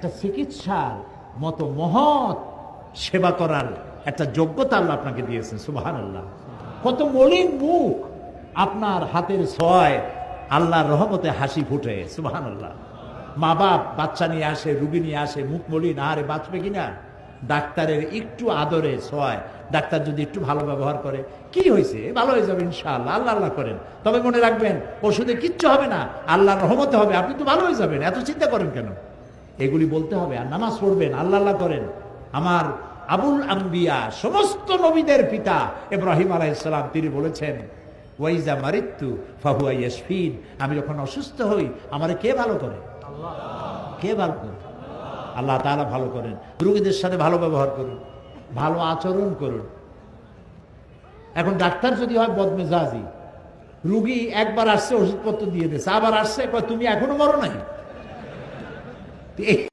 একটা চিকিৎসার মতো মহৎ সেবা করার একটা যোগ্যতা আল্লাহ আপনাকে দিয়েছেন সুবাহান আল্লাহ কত মলিন মুখ আপনার হাতের ছয় আল্লাহর রহমতে হাসি ফুটে সুবাহান আল্লাহ মা বাপ বাচ্চা নিয়ে আসে, রুগী নিয়ে আসে, মুখ মলিন আরে বাঁচবে কিনা? ডাক্তারের একটু আদরে ছয় ডাক্তার যদি একটু ভালো ব্যবহার করে, কি হয়েছে? ভালো হয়ে যাবে ইনশাআল্লাহ, আল্লাহ আল্লাহ করেন। তবে মনে রাখবেন, ওষুধে কিচ্ছু হবে না, আল্লাহর রহমতে হবে, আপনি তো ভালো হয়ে যাবেন, এত চিন্তা করেন কেন? এগুলি বলতে হবে, আর নামাজ পড়বেন, আল্লাহ আল্লাহ করেন। আমার আবুল আম্বিয়া, সমস্ত নবীদের পিতা ইব্রাহিম আলাইসালাম তিনি বলেছেন, ওয়াইজা মারিত্তু ফাহুয়া ইয়াসফিন আমি যখন অসুস্থ হই, আমারে কে ভালো করে? কে ভালো করে? আল্লাহ তাআলা ভালো করেন। রুগীদের সাথে ভালো ব্যবহার করুন, ভালো আচরণ করুন। এখন ডাক্তার যদি হয়, বদমেজাজি। রুগী একবার আসছে, ওষুধপত্র দিয়ে দিয়েছে, আবার আসছে তুমি এখনও মরো নাই? Yeah.